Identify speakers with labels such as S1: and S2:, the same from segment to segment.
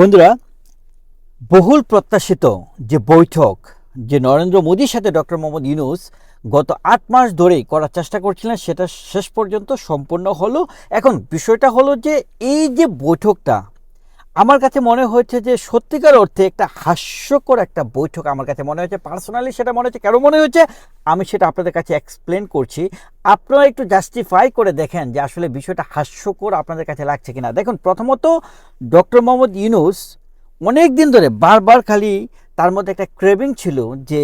S1: বন্ধুরা, বহুল প্রত্যাশিত যে বৈঠক যে নরেন্দ্র মোদীর সাথে ডক্টর মোহাম্মদ ইউনুস গত আট মাস ধরেই করার চেষ্টা করছিলেন, সেটা শেষ পর্যন্ত সম্পন্ন হলো। এখন বিষয়টা হলো যে এই যে বৈঠকটা আমার কাছে মনে হয়েছে যে সত্যিকার অর্থে একটা হাস্যকর একটা বৈঠক আমার কাছে মনে হয়েছে। পার্সোনালি সেটা মনে হচ্ছে কেন মনে হয়েছে? আমি সেটা আপনাদের কাছে এক্সপ্লেন করছি। আপনারা একটু জাস্টিফাই করে দেখেন যে আসলে বিষয়টা হাস্যকর আপনাদের কাছে লাগছে কিনা। দেখুন, প্রথমত ডক্টর মোহাম্মদ ইউনুস অনেক দিন ধরে বারবার খালি তার মধ্যে একটা ক্রেভিং ছিল যে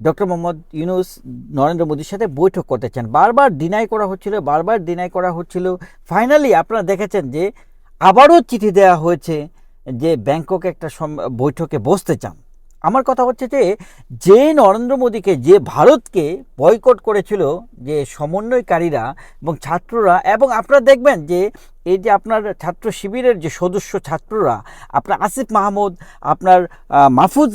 S1: ডক্টর মোহাম্মদ ইউনুস নরেন্দ্র মোদীর সাথে বৈঠক করতে চান। বারবার ডিনাই করা হচ্ছিল, বারবার ডিনাই করা হচ্ছিল। ফাইনালি আপনারা দেখেছেন যে আবারও চিঠি দেওয়া হয়েছে যে ব্যাংককে একটা বৈঠকে বসতে চান। আমার কথা হচ্ছে যে যে নরেন্দ্র মোদীকে, যে ভারতকে বয়কট করেছিল, যে সমন্বয়কারীরা এবং ছাত্ররা এবং আপনারা দেখবেন যে, এই যে আপনার ছাত্র শিবিরের যে সদস্য ছাত্ররা, আপনার আসিফ মাহমুদ, আপনার মাহফুজ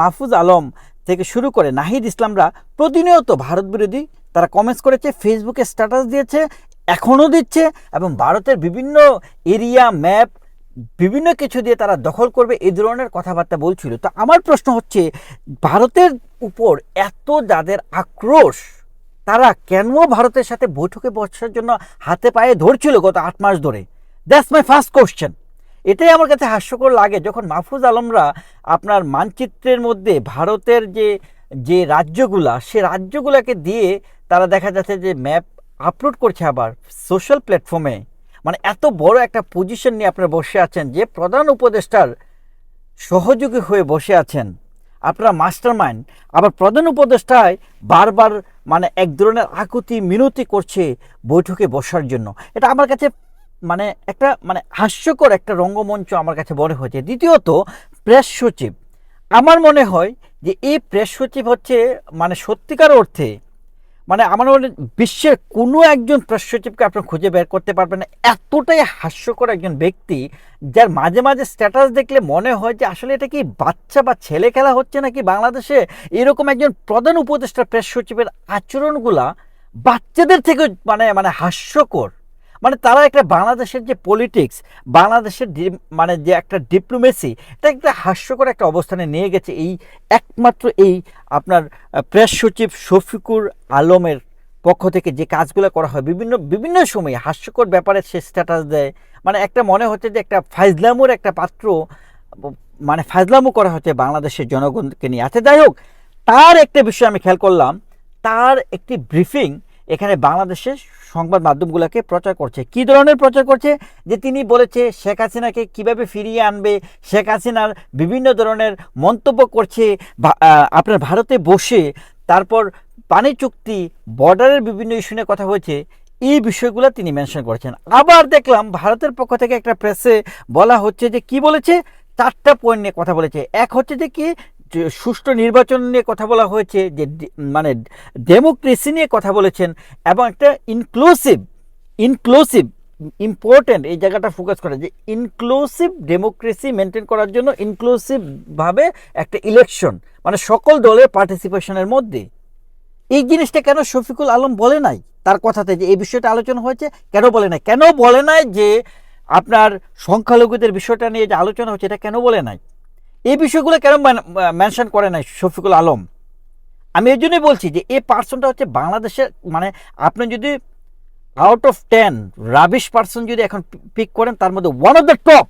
S1: মাহফুজ আলম থেকে শুরু করে নাহিদ ইসলামরা প্রতিনিয়ত ভারত বিরোধী তারা কমেন্টস করেছে ফেসবুকে স্ট্যাটাস দিয়েছে এখনও দিচ্ছে এবং ভারতের বিভিন্ন এরিয়া, ম্যাপ, বিভিন্ন কিছু দিয়ে তারা দখল করবে, এই ধরনের কথাবার্তা বলছিল। তো আমার প্রশ্ন হচ্ছে, ভারতের উপর এত যাদের আক্রোশ, তারা কেন ভারতের সাথে বৈঠকে বসার জন্য হাতে পায়ে ধরছিল গত আট মাস ধরে? দ্যাটস মাই ফার্স্ট কোশ্চেন এটাই আমার কাছে হাস্যকর লাগে, যখন মাহফুজ আলমরা আপনার মানচিত্রের মধ্যে ভারতের যে যে রাজ্যগুলা, সে রাজ্যগুলোকে দিয়ে তারা দেখা যাচ্ছে যে ম্যাপ আপলোড করছে আবার সোশ্যাল প্ল্যাটফর্মে মানে এত বড় একটা পজিশন নিয়ে আপনারা বসে আছেন যে প্রধান উপদেষ্টার সহযোগী হয়ে বসে আছেন। আপনারা মাস্টার মাইন্ড আবার প্রধান উপদেষ্টায় বারবার মানে এক ধরনের আকুতি, মিনতি করছে বৈঠকে বসার জন্য। এটা আমার কাছে মানে একটা মানে হাস্যকর একটা রঙ্গমঞ্চ আমার কাছে মনে হয়েছে দ্বিতীয়ত প্রেস সচিব। আমার মনে হয় যে এই প্রেস সচিব হচ্ছে মানে সত্যিকার অর্থে মানে আমার মনে বিশ্বের কোনো একজন প্রেস সচিবকে আপনার খুঁজে বের করতে পারবেন না। এতটাই হাস্যকর একজন ব্যক্তি, যার মাঝে মাঝে স্ট্যাটাস দেখলে মনে হয় যে আসলে এটা কি বাচ্চা বা ছেলে খেলা হচ্ছে নাকি বাংলাদেশে? এরকম একজন প্রধান উপদেষ্টা প্রেস সচিবের আচরণগুলা বাচ্চাদের থেকে মানে মানে হাস্যকর। মানে তারা একটা বাংলাদেশের যে পলিটিক্স বাংলাদেশের মানে যে একটা ডিপ্লোমেসি এটা একটা হাস্যকর একটা অবস্থানে নিয়ে গেছে এই একমাত্র এই আপনার প্রেস সচিব শফিকুর আলমের পক্ষ থেকে যে কাজগুলো করা হয় বিভিন্ন বিভিন্ন সময়ে হাস্যকর ব্যাপারে সে স্ট্যাটাস দেয়। মানে একটা মনে হচ্ছে যে একটা ফাইজলামুর একটা পাত্র মানে ফাইজলামু করা হচ্ছে বাংলাদেশের জনগণকে নিয়ে। আচ্ছা যাই হোক, তার একটা বিষয় আমি খেয়াল করলাম, তার একটি ব্রিফিং এখানে বাংলাদেশের সংবাদ মাধ্যমগুলোকে প্রচার করছে। কি ধরনের প্রচার করছে? যে তিনি বলেছে, শেখ হাসিনাকে কীভাবে ফিরিয়ে আনবে, শেখ হাসিনার বিভিন্ন ধরনের মন্তব্য করছে আপনার ভারতে বসে, তারপর পানি চুক্তি, বর্ডারের বিভিন্ন ইস্যু নিয়ে কথা হয়েছে, এই বিষয়গুলো তিনি মেনশন করেছেন। আবার দেখলাম, ভারতের পক্ষ থেকে একটা প্রেসে বলা হচ্ছে যে, কি বলেছে? চারটা পয়েন্ট নিয়ে কথা বলেছে। এক হচ্ছে যে কি সুষ্ঠু নির্বাচন নিয়ে কথা বলা হয়েছে, যে মানে ডেমোক্রেসি নিয়ে কথা বলেছেন এবং একটা ইনক্লুসিভ ইনক্লুসিভ ইম্পর্টেন্ট এই জায়গাটা ফোকাস করে, যে ইনক্লুসিভ ডেমোক্রেসি মেনটেন করার জন্য ইনক্লুসিভভাবে একটা ইলেকশন মানে সকল দলের পার্টিসিপেশনের মধ্যে। এই জিনিসটা কেন শফিকুল আলম বলে নাই? তার কথাতে যে এই বিষয়টা আলোচনা হয়েছে, কেন বলে নাই? কেন বলে নাই যে আপনার সংখ্যালঘুদের বিষয়টা নিয়ে যে আলোচনা হচ্ছে, এটা কেন বলে নাই? এই বিষয়গুলো কেন মেনশন করে নাই শফিকুল আলম? আমি এই জন্যই বলছি যে এই পার্সনটা হচ্ছে বাংলাদেশের মানে আপনি যদি out of ten rubbish person যদি এখন পিক করেন, তার মধ্যে ওয়ান অফ দ্য টপ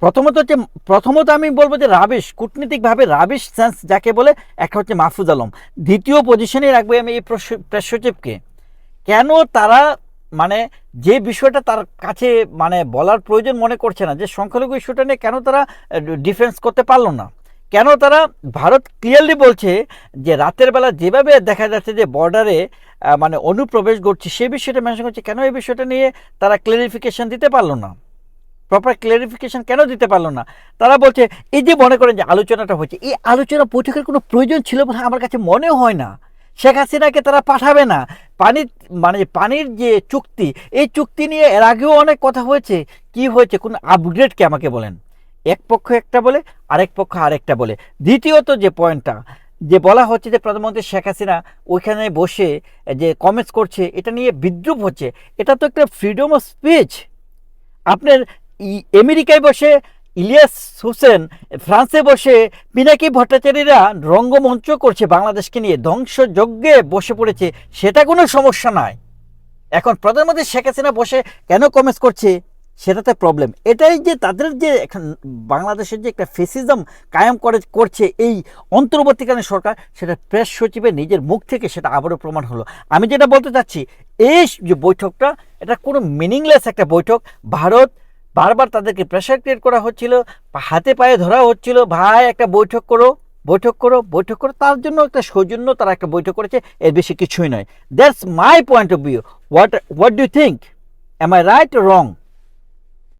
S1: প্রথমত হচ্ছে, প্রথমত আমি বলব যে রাবিশ কূটনীতিকভাবে রাবিশ সেন্স যাকে বলে, একটা হচ্ছে মাহফুজ আলম। দ্বিতীয় পজিশনে রাখব আমি এই প্রস- প্রেস সচিবকে কেন তারা মানে যে বিষয়টা তার কাছে মানে বলার প্রয়োজন মনে করছে না, যে সংখ্যালঘু ইস্যুটা নিয়ে কেন তারা ডিফেন্স করতে পারল না? কেন তারা, ভারত ক্লিয়ারলি বলছে যে রাতের বেলা যেভাবে দেখা যাচ্ছে যে বর্ডারে মানে অনুপ্রবেশ ঘটছে সেই বিষয়টা মেনশন করছে কেন এই বিষয়টা নিয়ে তারা ক্লিয়ারিফিকেশন দিতে পারল না? প্রপার ক্লিয়ারিফিকেশন কেন দিতে পারল না? তারা বলছে, এই যে মনে করেন যে আলোচনাটা হচ্ছে, এই আলোচনা বৈঠকের কোনো প্রয়োজন ছিল বলে আমার কাছে মনে হয় না। শেখ হাসিনাকে তারা পাঠাবে না। পানির মানে পানির যে চুক্তি, এই চুক্তি নিয়ে এর আগেও অনেক কথা হয়েছে। কি হয়েছে? কোন আপগ্রেড কি আমাকে বলেন? এক পক্ষ একটা বলে, আরেক পক্ষ আরেকটা বলে। দ্বিতীয়ত যে পয়েন্টটা যে বলা হচ্ছে যে প্রধানমন্ত্রী শেখ হাসিনা ওইখানে বসে যে কমেন্টস করছে, এটা নিয়ে বিদ্রুপ হচ্ছে। এটা তো একটা ফ্রিডম অফ স্পিচ আপনার আমেরিকায় বসে ইলিয়াস হোসেন ফ্রান্সে বসে পিনাকি ভট্টাচার্যরা রঙ্গমঞ্চ করছে বাংলাদেশকে নিয়ে। ধ্বংসযজ্ঞে বসে পড়েছে, সেটা কোনো সমস্যা নয়। এখন প্রধানমন্ত্রী শেখ হাসিনা বসে কেন কমেন্টস করছে, সেটাতে প্রবলেম এটাই যে তাদের যে এখন বাংলাদেশের যে একটা ফেসিজম কায়েম করে, করছে এই অন্তর্বর্তীকালীন সরকার, সেটা প্রেস সচিবের নিজের মুখ থেকে সেটা আবারও প্রমাণ হলো। আমি যেটা বলতে চাচ্ছি, এই যে বৈঠকটা, এটা কোনো মিনিংলেস একটা বৈঠক। ভারত বারবার তাদেরকে প্রেশার ক্রিয়েট করা হচ্ছিল হাতে পায়ে ধরা হচ্ছিল, ভাই একটা বৈঠক করো বৈঠক করো বৈঠক করো, তার জন্য একটা সৌজন্য তারা একটা বৈঠক করেছে, এর বেশি কিছুই নয়। That's my point of view what what do think am I right wrong